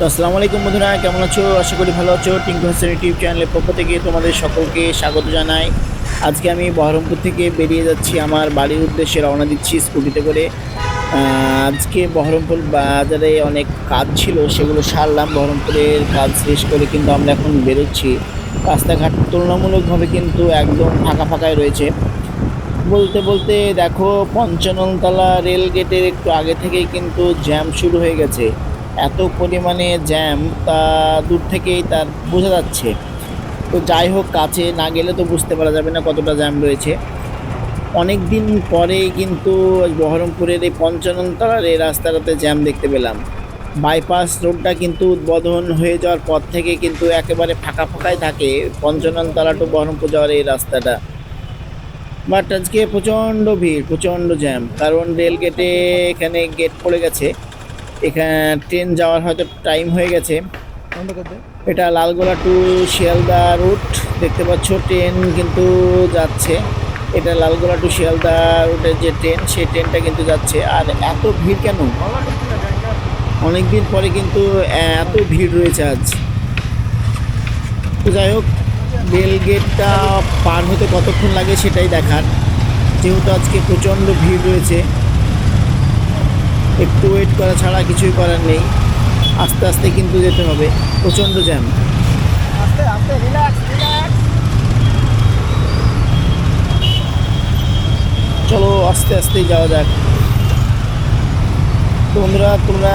তো আসসালামু আলাইকুম বন্ধুরা, কেমন আছো? আশা করি ভালো আছো। টিঙ্কু হাসান ইউটিউব চ্যানেলের পক্ষ থেকে তোমাদের সকলকে স্বাগত জানাই। আজকে আমি বহরমপুর থেকে বেরিয়ে যাচ্ছি। আমার বাড়ির উদ্দেশ্যে রওনা দিচ্ছি স্কুটিতে করে। আজকে বহরমপুর বাজারে অনেক কাজ ছিল, সেগুলো সারলাম। বহরমপুরের কাজ শেষ করে কিন্তু আমরা এখন বেরোচ্ছি। রাস্তাঘাট তুলনামূলকভাবে কিন্তু একদম ফাঁকা ফাঁকাই রয়েছে। বলতে বলতে দেখো পঞ্চাননতলা রেল গেটের একটু আগে থেকেই কিন্তু জ্যাম শুরু হয়ে গেছে। এত পরিমাণে জ্যাম তা দূর থেকেই তার বোঝা যাচ্ছে। তো যাই হোক, কাছে না গেলে তো বুঝতে পারা যাবে না কতটা জ্যাম রয়েছে। অনেক দিন পরেই কিন্তু বহরমপুরের এই পঞ্চাননতলার এই রাস্তাটাতে জ্যাম দেখতে পেলাম। বাইপাস রোডটা কিন্তু উদ্বোধন হয়ে যাওয়ার পর থেকে কিন্তু একেবারে ফাঁকা ফাঁকাই থাকে পঞ্চাননতলা টু বহরমপুর যাওয়ার এই রাস্তাটা। বাট আজকে প্রচণ্ড ভিড়, প্রচণ্ড জ্যাম কারণ রেল গেটে এখানে গেট পড়ে গেছে। এখানে ট্রেন যাওয়ার হয়তো টাইম হয়ে গেছে। এটা লালগোলা টু শিয়ালদা রুট দেখতে পাচ্ছ ট্রেন কিন্তু যাচ্ছে। এটা লালগোলা টু শিয়ালদা রুটের যে ট্রেন সেই ট্রেনটা কিন্তু যাচ্ছে। আর এত ভিড় কেন? অনেক দিন পরে কিন্তু এত ভিড় রয়েছে আজ। তো যাই হোক রেল গেটটা পার হতে কতক্ষণ লাগে সেটাই দেখার। যেহেতু আজকে প্রচণ্ড ভিড় রয়েছে। একটু ওয়েট করা ছাড়া কিছুই করার নেই। আস্তে আস্তে কিন্তু যেতে হবে। প্রচণ্ড জ্যাম আস্তে আস্তে রিল্যাক্স রিল্যাক্স চলো আস্তে আস্তেই যাওয়া যাক। তোমরা তোমরা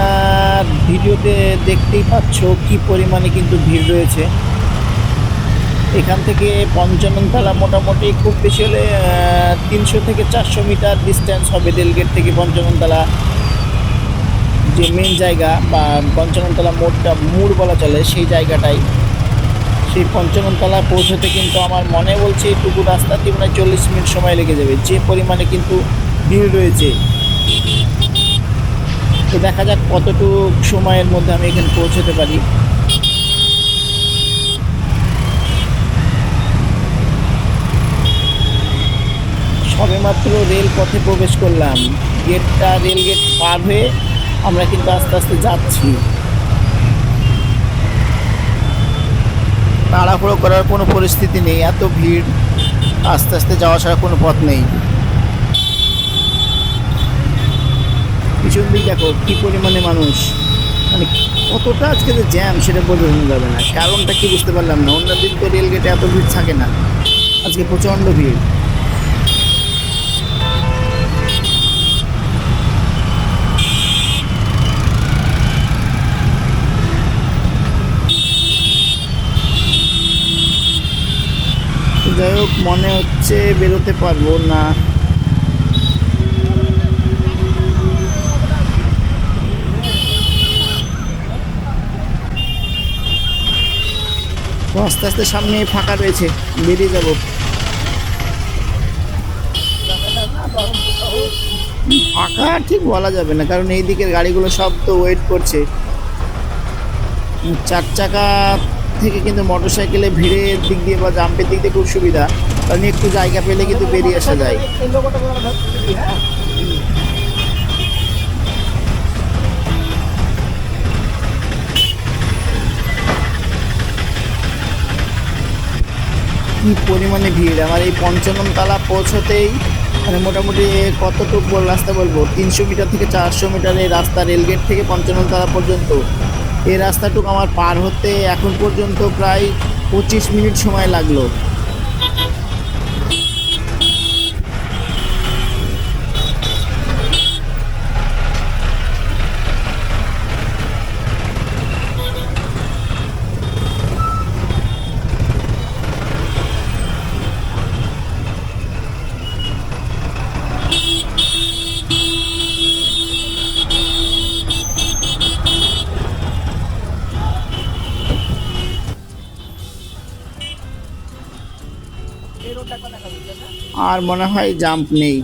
ভিডিওতে দেখতেই পাচ্ছ কি পরিমাণে কিন্তু ভিড় রয়েছে। এখান থেকে পঞ্চাননতলা মোটামুটি খুব বেশি হলে তিনশো থেকে চারশো মিটার ডিস্টেন্স হবে রেলগেট থেকে পঞ্চাননতলা। যে মেন জায়গা বা পঞ্চাননতলা মোড়টা মোড় বলা চলে, সেই জায়গাটাই। সেই পঞ্চাননতলা পৌঁছতে কিন্তু আমার মনে বলছে এইটুকু রাস্তাতে মানে চল্লিশ মিনিট সময় লেগে যাবে। যে পরিমাণে কিন্তু ভিড় রয়েছে। তো দেখা যাক কতটুকু সময়ের মধ্যে আমি এখানে পৌঁছতে পারি। সবেমাত্র রেল পথে প্রবেশ করলাম। গেটটা রেল গেট পার হয়ে আমরা কিন্তু আস্তে আস্তে যাচ্ছি। তাড়াহুড়ো করার কোনো পরিস্থিতি নেই, এত ভিড়, আস্তে আস্তে যাওয়া ছাড়া কোনো পথ নেই। পিছন দিক দেখো, কী পরিমাণে মানুষ। মানে কতটা আজকে যে জ্যাম সেটা বোঝানো যাবে না। কারণটা কি বুঝতে পারলাম না। অন্য দিন তো রেল গেটে এত ভিড় থাকে না। আজকে প্রচণ্ড ভিড়। যাই হোক মনে হচ্ছে বেরোতে পারব না। আস্তে আস্তে সামনে ফাঁকা রয়েছে, বেরিয়ে যাব। ফাঁকা ঠিক বলা যাবে না, কারণ এই দিকের গাড়িগুলো সব তো ওয়েট করছে। চার চাকা থেকে কিন্তু মোটর সাইকেলে ভিড়ের দিক দিয়ে বা জাম্পের দিক দিয়ে খুব সুবিধা। কারণ একটু জায়গা পেলে কিন্তু বেরিয়ে আসা যায়। কি পরিমাণে ভিড়! আমার এই পঞ্চনম তালা পৌঁছতেই মানে মোটামুটি কতটুকু রাস্তা বলব? তিনশো মিটার থেকে চারশো মিটার এই রাস্তা রেলগেট থেকে পঞ্চনম তালা পর্যন্ত। এই রাস্তাটুকু আমার পার হতে এখন পর্যন্ত প্রায় পঁচিশ মিনিট সময় লাগল। আর মনে হয় জাম্প নেই।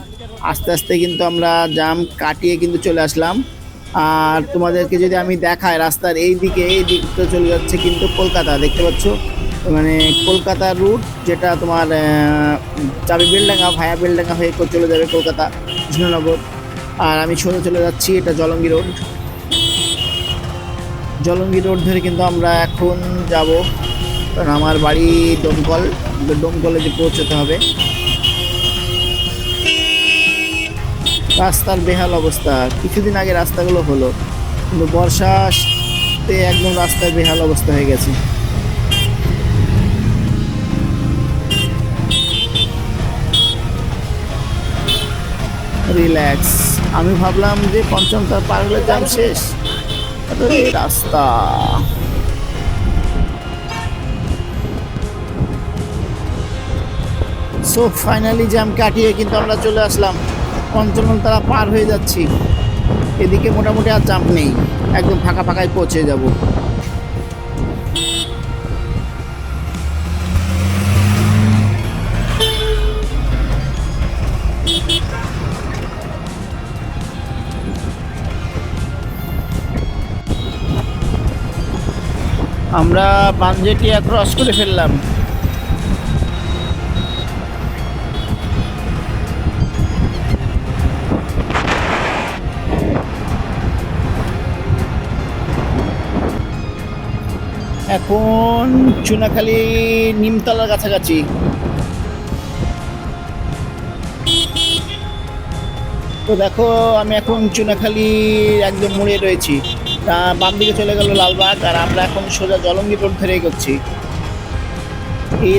আস্তে আস্তে কিন্তু আমরা জাম্প কাটিয়ে কিন্তু চলে আসলাম। আর তোমাদেরকে যদি আমি দেখাই রাস্তার এই দিকে, এই দিকটা চলে যাচ্ছে কিন্তু কলকাতা, দেখতে পাচ্ছ? মানে কলকাতা রুট যেটা তোমার যাবে বেলডাঙ্গা, ভায়া বেলডাঙ্গা হয়ে চলে যাবে কলকাতা, কৃষ্ণনগর। আর আমি সোজা চলে যাচ্ছি, এটা জলঙ্গি রোড জলঙ্গি রোড ধরে কিন্তু আমরা এখন যাব। কারণ আমার বাড়ি দমকল দমকলে যে পৌঁছতে হবে। রাস্তার বেহাল অবস্থা। কিছুদিন আগে রাস্তাগুলো হলো, কিন্তু বর্ষাতে একদম রাস্তার বেহাল অবস্থা হয়ে গেছে। রিল্যাক্স আমি ভাবলাম যে পঞ্চম তার পার হলে যাম শেষ। রাস্তা। সো ফাইনালি জ্যাম কাটিয়ে কিন্তু আমরা চলে আসলাম। পঞ্চম তারা পার হয়ে যাচ্ছি। এদিকে মোটামুটি আর জাম্প নেই। একদম ফাঁকা ফাঁকায় পৌঁছে যাব। আমরা বানজেটিয়া ক্রস করে ফেললাম। এখন চুনাখালি নিমতলার কাছাকাছি। তো দেখো, আমি এখন চুনাখালি একদম মুড়ে রয়েছি। তা বাম দিকে চলে গেল লালবাগ, আর আমরা এখন সোজা জলঙ্গি রোড ধরে করছি এই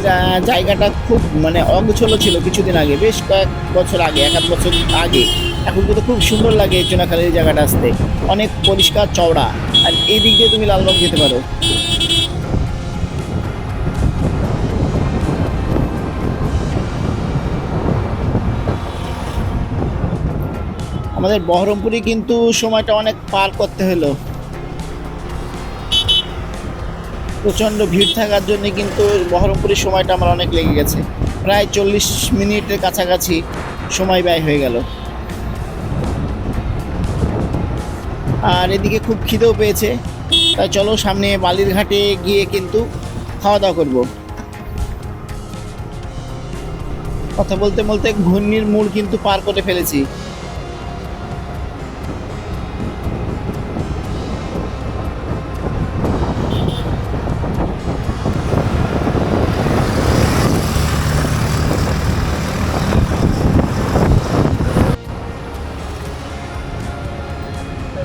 জায়গাটা খুব মানে অগোছলো ছিল কিছুদিন আগে, বেশ কয়েক বছর আগে, এক আধ বছর আগে। এখন কিন্তু খুব সুন্দর লাগে চুনাখালীর জায়গাটা আসতে। অনেক পরিষ্কার চওড়া, আর এই দিক দিয়ে তুমি লালবাগ যেতে পারো। আমাদের বহরমপুরে কিন্তু সময়টা অনেক পার করতে হলো। প্রচণ্ড ভিড় থাকার জন্য কিন্তু বহরমপুরের সময়টা আমার অনেক লেগে গেছে। প্রায় চল্লিশ মিনিটের কাছাকাছি সময় ব্যয় হয়ে গেল। আর এদিকে খুব খিদেও পেয়েছে। তাই চলো সামনে বালির ঘাটে গিয়ে কিন্তু খাওয়া দাওয়া করব। কথা বলতে বলতে ঘূর্ণির মূল কিন্তু পার করে ফেলেছি।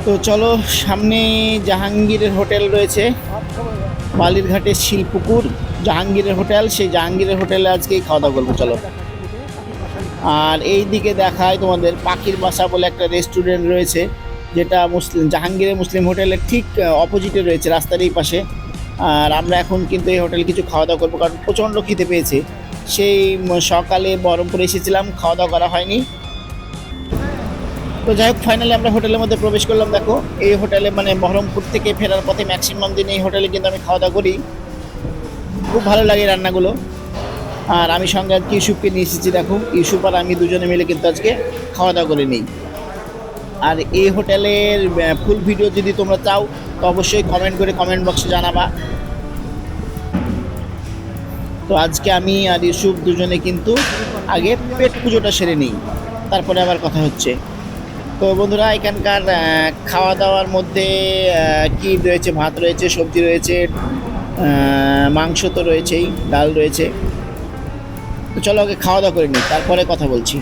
তো চলো, সামনে জাহাঙ্গীরের হোটেল রয়েছে। বালিরঘাটের শিলপুকুর, জাহাঙ্গীরের হোটেল, সেই জাহাঙ্গীরের হোটেলে আজকেই খাওয়া দাওয়া করব, চলো। আর এই দিকে দেখায় তোমাদের পাখির বাসা বলে একটা রেস্টুরেন্ট রয়েছে, যেটা মুসলিম, জাহাঙ্গীরের মুসলিম হোটেলের ঠিক অপোজিটে রয়েছে, রাস্তার এই পাশে। আর আমরা এখন কিন্তু এই হোটেলে কিছু খাওয়া দাওয়া করব, কারণ প্রচণ্ড খিদে পেয়েছে। সেই সকালে বহরমপুরে এসেছিলাম খাওয়া দাওয়া করা হয়নি। তো যাই হোক ফাইনালি আমরা হোটেলের মধ্যে প্রবেশ করলাম, দেখো। এই হোটেলে মানে বহরমপুর থেকে ফেরার পথে ম্যাক্সিমাম দিন এই হোটেলে কিন্তু আমি খাওয়া দাওয়া করি। খুব ভালো লাগে রান্নাগুলো। আর আমি সঙ্গে আজকে ইউসুফকে নিয়ে এসেছি, দেখো। ইউসুফ আর আমি দুজনে মিলে কিন্তু আজকে খাওয়া দাওয়া করে নিই। আর এই হোটেলের ফুল ভিডিও যদি তোমরা চাও, তো অবশ্যই কমেন্ট করে কমেন্ট বক্সে জানাবা। তো আজকে আমি আর ইউসুফ দুজনে কিন্তু আগে পেট পুজোটা সেরে নিই। তারপরে আবার কথা হচ্ছে। তো বন্ধুরা, এখানকার খাওয়া দাওয়ার মধ্যে কি রয়েছে? ভাত রয়েছে, সবজি রয়েছে মাংস তো রয়েছেই, ডাল রয়েছে। তো চলো আগে খাওয়া দাওয়া করে নিই, তারপরে কথা বলছি।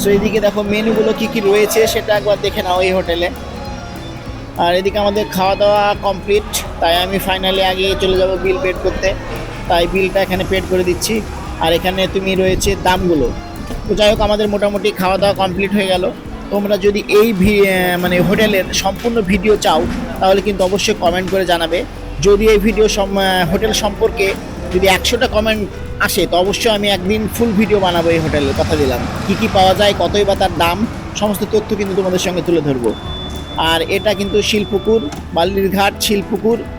সো এইদিকে দেখো, মেনুগুলো কি কি রয়েছে সেটা একবার দেখে নাও এই হোটেলে। আর এদিকে আমাদের খাওয়া দাওয়া কমপ্লিট, তাই আমি ফাইনালি আগে চলে যাব বিল পেড করতে। তাই বিলটা এখানে পেড করে দিচ্ছি। আর এখানে তুমি রয়েছে দামগুলো। তো যাই হোক আমাদের মোটামুটি খাওয়া দাওয়া কমপ্লিট হয়ে গেল। তোমরা যদি এই মানে হোটেলের সম্পূর্ণ ভিডিও চাও তাহলে কিন্তু অবশ্যই কমেন্ট করে জানাবে। যদি এই ভিডিও হোটেল সম্পর্কে যদি একশোটা কমেন্ট আসে তো অবশ্যই আমি একদিন ফুল ভিডিও বানাবো এই হোটেলের কথা দিলাম। কি কি পাওয়া যায় কতই বা তার দাম সমস্ত তথ্য কিন্তু তোমাদের সঙ্গে তুলে ধরবো। আর এটা কিন্তু শিলপুকুর বালিরঘাট শিলপুকুর আহ,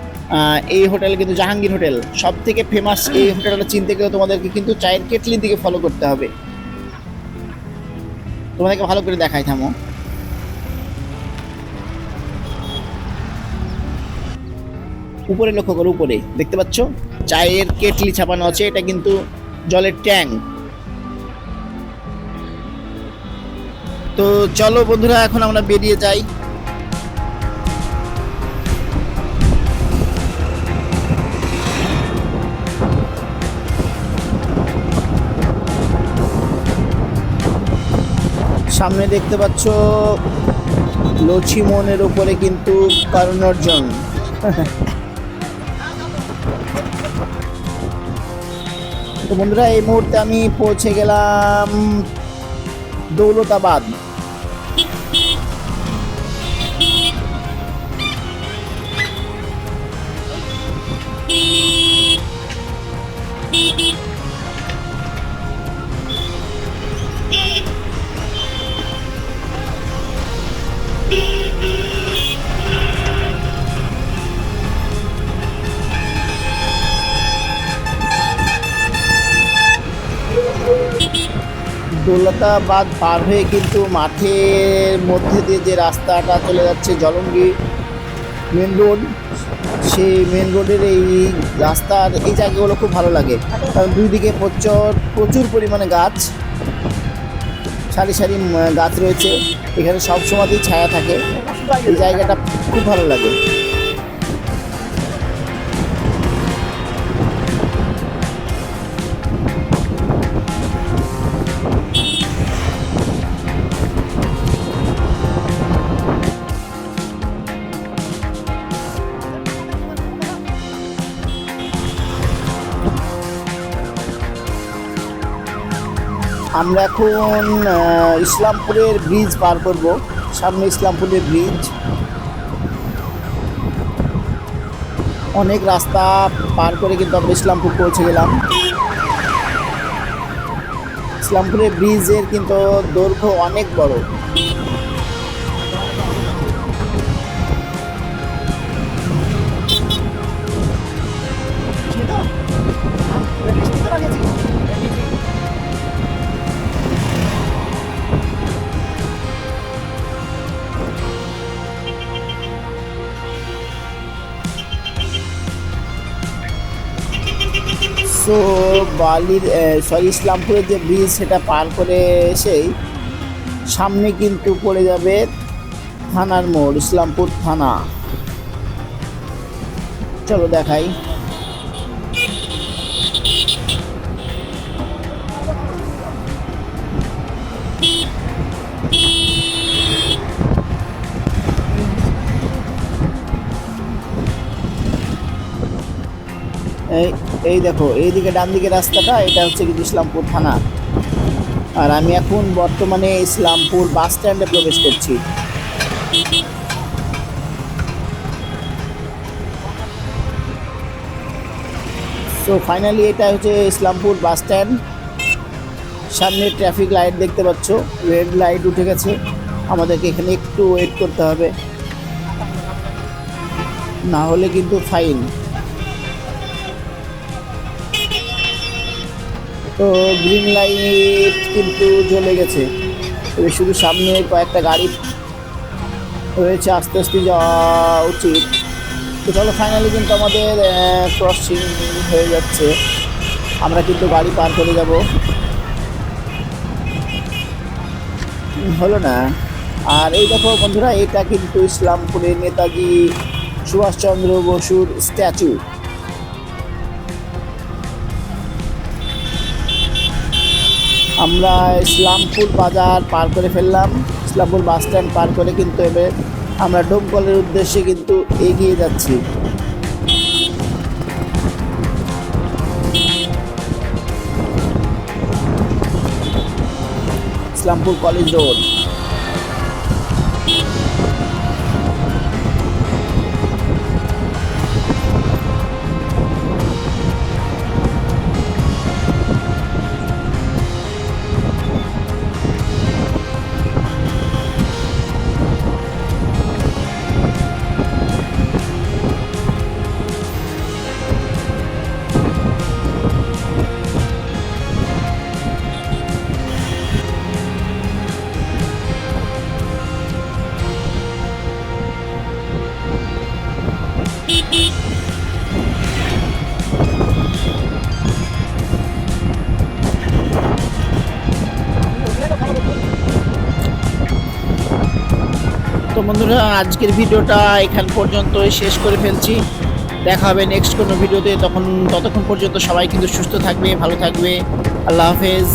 এই হোটেল কিন্তু জাহাঙ্গীর হোটেল। সব থেকে ফেমাস এই হোটেলটা চিনতে গেলে তোমাদেরকে কিন্তু চায়ের কেটলির দিকে ফলো করতে হবে। তোমাদেরকে ভালো করে দেখাই, থামো। উপরে লক্ষ্য করো, উপরে। দেখতে পাচ্ছ? চায়ের কেটলি ছাপানো আছে, এটা কিন্তু জলের ট্যাঙ্ক তো চলো বন্ধুরা, এখন আমরা বেরিয়ে যাই। সামনে দেখতে পাচ্ছ লক্ষ্মীমনের উপরে কিন্তু কারণ অর্জন। তো বন্ধুরা, এই মুহূর্তে আমি পৌঁছে গেলাম দৌলতাবাদ। দৌলতাবাদ পার হয়ে কিন্তু মাঠের মধ্যে দিয়ে যে রাস্তাটা চলে যাচ্ছে জলঙ্গি মেন রোড, সেই মেন রোডের এই রাস্তার এই জায়গাগুলো খুব ভালো লাগে। কারণ দুই দিকে প্রচুর প্রচুর পরিমাণে গাছ, সারি সারি গাছ রয়েছে। এখানে সব সময়তেই ছায়া থাকে। এই জায়গাটা খুব ভালো লাগে। আমরা এখন ইসলামপুরের ব্রিজ পার করব। সামনে ইসলামপুরের ব্রিজ অনেক রাস্তা পার করে কিন্তু আমরা ইসলামপুর পৌঁছে গেলাম। ইসলামপুরের ব্রিজের কিন্তু দৈর্ঘ্য অনেক বড়। সো বালির সরি ইসলামপুরের যে ব্রিজ সেটা পার করে এসেই সামনে কিন্তু পড়ে যাবে থানার মোড়, ইসলামপুর থানা। চলো দেখাই। এই এই দেখো এইদিকে ডান দিকে রাস্তাটা, এটা হচ্ছে কিন্তু ইসলামপুর থানা। আর আমি এখন বর্তমানে ইসলামপুর বাস স্ট্যান্ডে প্রবেশ করছি। সো ফাইনালি এটা হচ্ছে ইসলামপুর বাস স্ট্যান্ড। সামনে ট্রাফিক লাইট দেখতে পাচ্ছ। রেড লাইট উঠে গেছে। আমাদেরকে এখানে একটু ওয়েট করতে হবে। না হলে কিন্তু ফাইন তো গ্রিন লাইট কিন্তু জ্বলে গেছে। তবে শুধু সামনে কয়েকটা গাড়ি রয়েছে, আস্তে আস্তে যাওয়া উচিত। তো চলো ফাইনালি কিন্তু আমাদের ক্রসিং হয়ে যাচ্ছে। আমরা কিন্তু গাড়ি পার করে যাব। হলো না। আর এই দেখো বন্ধুরা, এটা কিন্তু ইসলামপুরের নেতাজি সুভাষচন্দ্র বসুর স্ট্যাচু আমরা ইসলামপুর বাজার পার করে ফেললাম। ইসলামপুর বাস স্ট্যান্ড পার করে কিন্তু এবার আমরা ডোমকলের উদ্দেশ্যে কিন্তু এগিয়ে যাচ্ছি। Islampur college road. বন্ধুরা, আজকের ভিডিওটা এখান পর্যন্ত শেষ করে ফেলছি। দেখা হবে নেক্সট কোনো ভিডিওতে। তখন ততক্ষণ পর্যন্ত সবাই কিন্তু সুস্থ থাকবে, ভালো থাকবে। আল্লাহ হাফেজ।